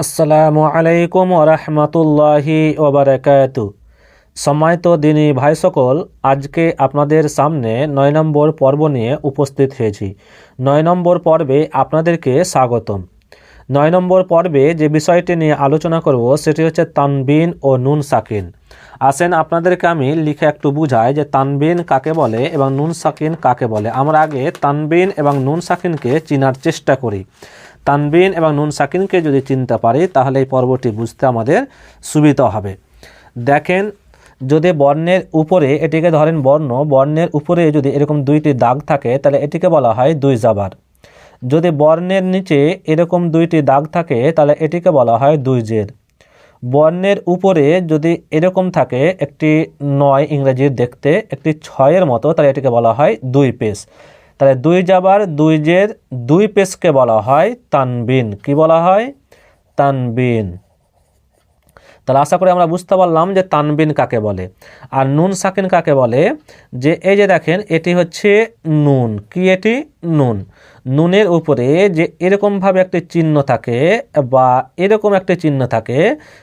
আসসালামু আলাইকুম ওরহমতুল্লাহি ওবরাকাতু সম্মানিত দিনী ভাই সকল আজকে আপনাদের সামনে নয় নম্বর পর্ব নিয়ে উপস্থিত হয়েছি। নয় নম্বর পর্বে আপনাদেরকে স্বাগতম। নয় নম্বর পর্বে যে বিষয়টি নিয়ে আলোচনা করব, সেটি হচ্ছে তানবিন ও নুন সাকিন। আসেন আপনাদেরকে আমি লিখে একটু বুঝাই যে তানবিন কাকে বলে এবং নুন সাকিন কাকে বলে। আমরা আগে তানবিন এবং নুন সাকিনকে চিনার চেষ্টা করি। তানবিন এবং নুন সাকিনকে যদি চিনতে পারি, তাহলে এই পর্বটি বুঝতে আমাদের সুবিধা হবে। দেখেন, যদি বর্ণের উপরে এটিকে ধরেন বর্ণ, বর্ণের উপরে যদি এরকম দুইটি দাগ থাকে, তাহলে এটিকে বলা হয় দুই জাবার। যদি বর্ণের নিচে এরকম দুইটি দাগ থাকে, তাহলে এটিকে বলা হয় দুই জের। বর্ণের উপরে যদি এরকম থাকে, একটি নয় ইংরেজির দেখতে, একটি ছয়ের মতো, তাহলে এটিকে বলা হয় দুই পেশ তাহলে দুই যাবার দুই জের দুই পেশকে বলা হয় তানবিন। কি বলা হয়? তানবিন। তাহলে আশা করি আমরা বুঝতে পারলাম যে তানবিন কাকে বলে। আর নুন সাকিন কাকে বলে? যে এই যে দেখেন, এটি হচ্ছে নুন। কি এটি? নুন। নুনের উপরে যে এরকমভাবে একটি চিহ্ন থাকে বা এরকম একটি চিহ্ন থাকে,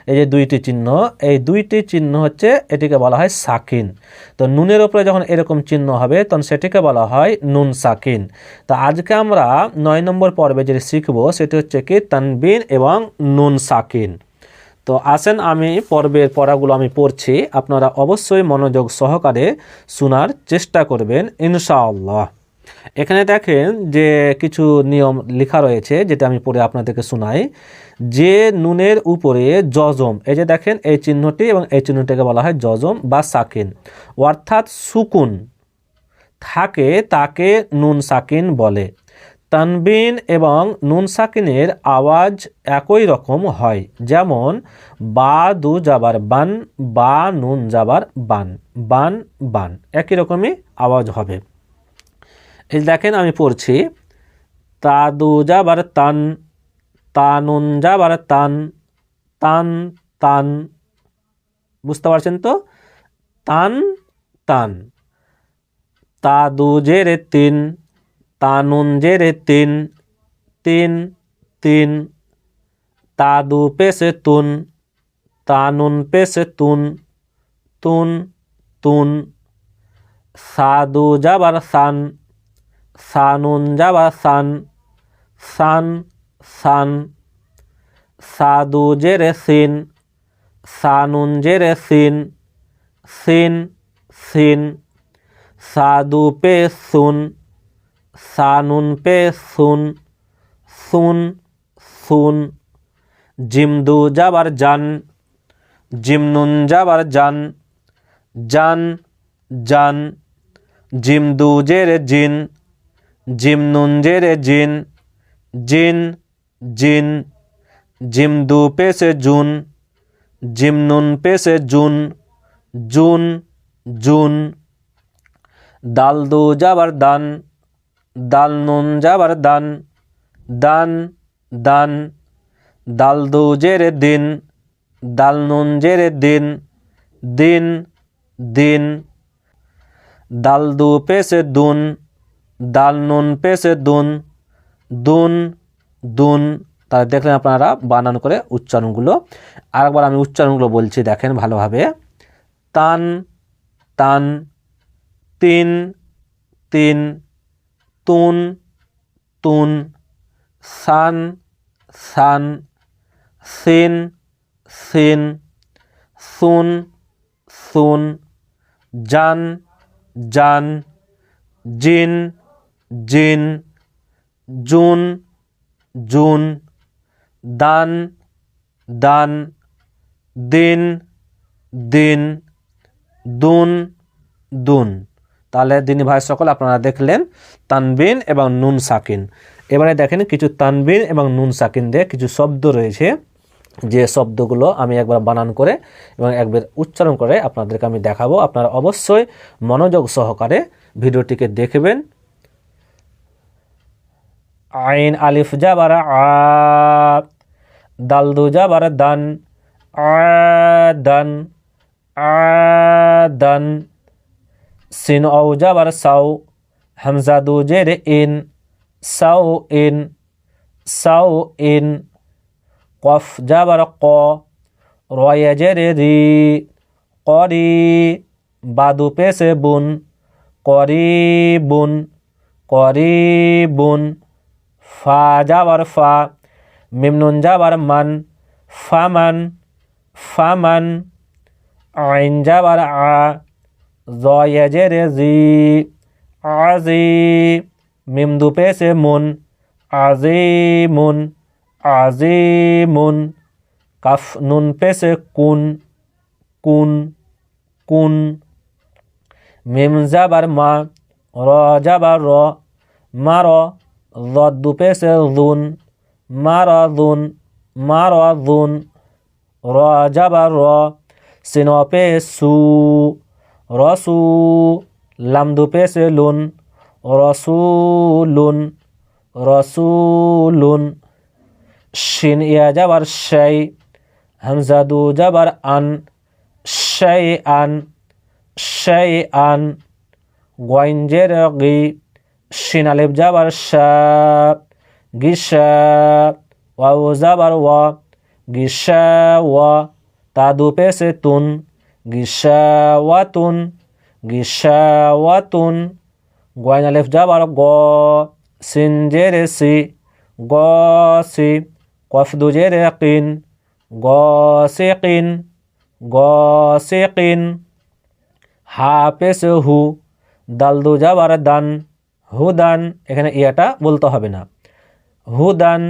এই যে দুইটি চিহ্ন, এই দুইটি চিহ্ন হচ্ছে এটিকে বলা হয় সাকিন। তো নুনের উপরে যখন এরকম চিহ্ন হবে, তখন সেটিকে বলা হয় নুন সাকিন। তো আজকে আমরা নয় নম্বর পর্বে যেটি শিখব, সেটি হচ্ছে কি, তানবিন এবং নুন সাকিন। তো আসেন আমি, পর্বের পড়াগুলো আমি পড়ছি। আপনারা অবশ্যই মনোযোগ সহকারে শোনার চেষ্টা করবেন, ইনশাআল্লাহ। এখানে দেখেন যে কিছু নিয়ম লেখা রয়েছে, যেটা আমি পড়ে আপনাদেরকে শোনাই। যে নুনের উপরে জজম এই যে দেখেন, এই চিহ্নটি এবং এই চিহ্নটিকে বলা হয় জজম বা সাকিন। অর্থাৎ সুকুন থাকে, তাকে নুন সাকিন বলে। তানবিন এবং নুন সাকিনের আওয়াজ একই রকম হয়, যেমন, বা দু যাবার বান, বা নুন যাবার বান বান বান, একই রকমই আওয়াজ হবে। এই দেখেন আমি পড়ছি, তা দু যাবার তান, তা নুন যাবার তান তান তান, বুঝতে পারছেন তো? তান তান, তা দু জেরে তিন তানুন জেরে তিন তিন তিন। তাদু পেশে তুন, তানুন পেশে তুন তুন তুন। সাদু যাবার সান, সানুন যাবার সান সান সান। সাদু জেরে সিন, সানুন জেরে সিন সিন সিন। সাদু পে সুন সানুন পে সুন সুন সুন। জিমদু যাবার জান জিমনুন যাবার জান জান জান। জিমদু জেরে জিন জিমনুন জেরে জিন জিন জিন। জিমদু পেশে জুন জিমনুন পেশে জুন জুন জুন। দালদু যাবার দান দাল নুন যাবার দান দান দান, দাল দু জেরে দিন, দাল নুন জেরে দিন দিন দিন। দাল দু পেশে দুন, দাল নুন পেশে দুন দুন দুন। তাহলে দেখলেন আপনারা বানান করে উচ্চারণগুলো। আরেকবার আমি উচ্চারণগুলো বলছি, দেখেন ভালোভাবে। তান তান, তিন তিন তুন তুন সান সান সিন সিন সুন সুন জান জান জিন জিন জুন জুন দান দান দিন দিন দুন দুন তাহলে দিনী ভাই সকল আপনারা দেখলেন তানবিন এবং নুন সাকিন। এবারে দেখেন কিছু তানবিন এবং নুন সাকিন দিয়ে কিছু শব্দ রয়েছে। যে শব্দগুলো আমি একবার বানান করে এবং একবার উচ্চারণ করে আপনাদেরকে আমি দেখাবো। আপনারা অবশ্যই মনোযোগ সহকারে ভিডিওটিকে দেখবেন। আইন আলিফ যাবার আ দালদু যাবার দান আদান আদান সিন যাবার সাউ হামজা দু জের ইন সাউ ইন সাউ ইন কফ যাবার ক রয়েজের রি করি বাদু পেশে বুন করি বুন করি বুন ফা যাবার ফা মিমনুন যাবার মান ফামান ফামান আইন যাবার আ জয়েজের জি আজি মিম দু পেশে মুন আজিমুন আজিমুন কাফ নুন পেশে কুন কুন কুন মিম যাবার মা র যাবার র মার দু পেশে দুন মার দুন মার দুন র যাবার র সিন পে সু রসু লাম দু পেশে লুন। রসুলুন রসুলুন। শিন ইয়া যাবার শাই, হামজা দু যাবার আন। শাই আন শাই আন। গোয়াইনজের গি, শিন আলিফ যাবার শা গিসা ওয়াও যাবার ওয়া গিসা ওয়া। তা দু পেশে তুন। গিসা ওয়াতুন গিসা ওয়াতুন গোয়াইন আলিফ যাবার গ, সিন জেরে সি, গ, সি, কফ দু জেরে কিন, গ, সে কিন, গ, সে কিন, হা পেশ হু, দাল দু দান, হু, দান, এখানে ইয়াটা বলতে হবে না। হু, দান,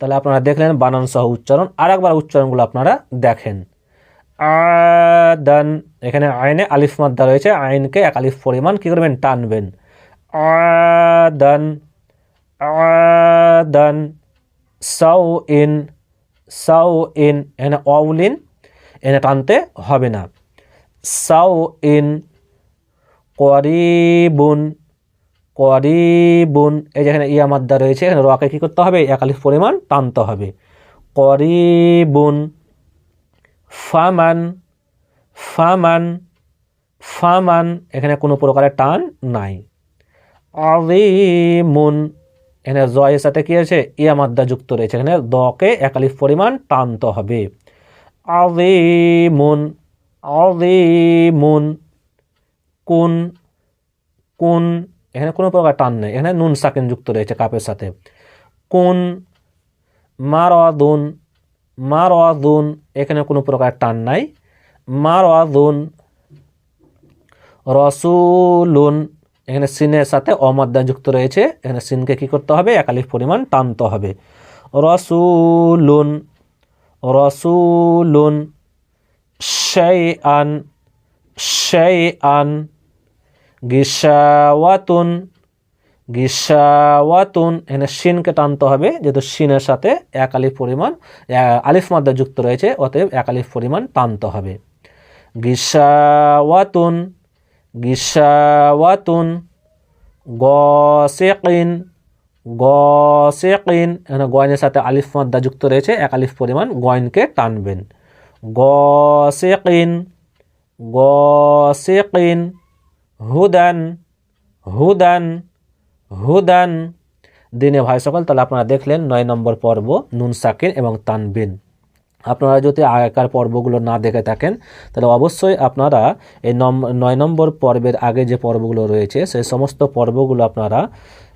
তাহলে আপনারা দেখলেন বানান সহ উচ্চারণ আর একবার উচ্চারণগুলো আপনারা দেখেন। আদান এখানে আইনে আলিফ মাদ্দা রয়েছে। আইনকে এক আলিফ পরিমাণ কী করবেন? টানবেন। আদান আদান সাউ ইন। সাউ ইন। এখানে অউলিন এখানে টানতে হবে না। সাউ ইন। করিবুন। করিবুন। এই যেখানে ইয়া মাদ্দা রয়েছে। এখানে রকে কী করতে হবে? একালিফ পরিমাণ টানতে হবে। করিবুন। ফামান ফামান ফামান, এখানে কোনো প্রকারের টান নাই। আলিমুন এখানে জয়ের সাথে কী আছে? ইয়া মাদ্দা যুক্ত রয়েছে। এখানে দকে একালিফ পরিমাণ টানতে হবে। আলিমুন আলিমুন কোন কোন, এখানে কোনো প্রকার টান নেই। এখানে নুন সাকিন যুক্ত রয়েছে কাপের সাথে। কোন, মারদুন মারদুন এখানে কোনো প্রকার টান নাই। মার মারদুন রসুলুন, এখানে সিনের সাথে অমাদ্দা যুক্ত রয়েছে। এখানে সিনকে কি করতে হবে? একালিক পরিমাণ টানতে হবে। রসুলুন রসুলুন সেই আন সেই আন গিসাওয়াতুন গিসাওয়াতুন, এখানে শিনকে টানতে হবে, যেহেতু শিনের সাথে এক আলিফ পরিমাণ আলিফ মাদ্দা যুক্ত রয়েছে, অতএব এক আলিফ পরিমাণ টানতে হবে। গিসাওয়াতুন গিসাওয়াতুন, গসেকিন গসেকিন, এখানে গয়নের সাথে আলিফ মাদ্দা যুক্ত রয়েছে, এক আলিফ পরিমাণ গয়নকে টানবেন। গসেকিন গসেকিন, হুদান হুদান হুদান। দিনে ভাই সকল, তাহলে আপনারা দেখলেন নয় নম্বর পর্ব, নুন সাকিন এবং তানবিন। আপনারা যদি আগেকার পর্বগুলো না দেখে থাকেন, তাহলে অবশ্যই আপনারা এই নয় নম্বর পর্বের আগে যে পর্বগুলো রয়েছে, সেই সমস্ত পর্বগুলো আপনারা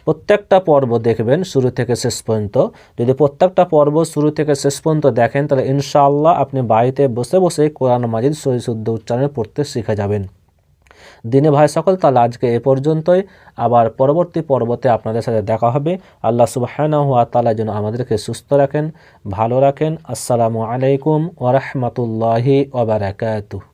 প্রত্যেকটা পর্ব দেখবেন শুরু থেকে শেষ পর্যন্ত। যদি প্রত্যেকটা পর্ব শুরু থেকে শেষ পর্যন্ত দেখেন, তাহলে ইনশাআল্লাহ আপনি বাড়িতে বসে বসে কোরআন মাজিদ সহি শুদ্ধ উচ্চারণে পড়তে শিখে যাবেন। দিনে ভাই সকল, তাহলে আজকে এ পর্যন্তই। আবার পরবর্তী পর্বতে আপনাদের সাথে দেখা হবে। আল্লাহ সুবাহানা হুয়া তালা যেন আমাদেরকে সুস্থ রাখেন, ভালো রাখেন। আসসালামু আলাইকুম ওরহমতুল্লাহি ওবরাকাতুহ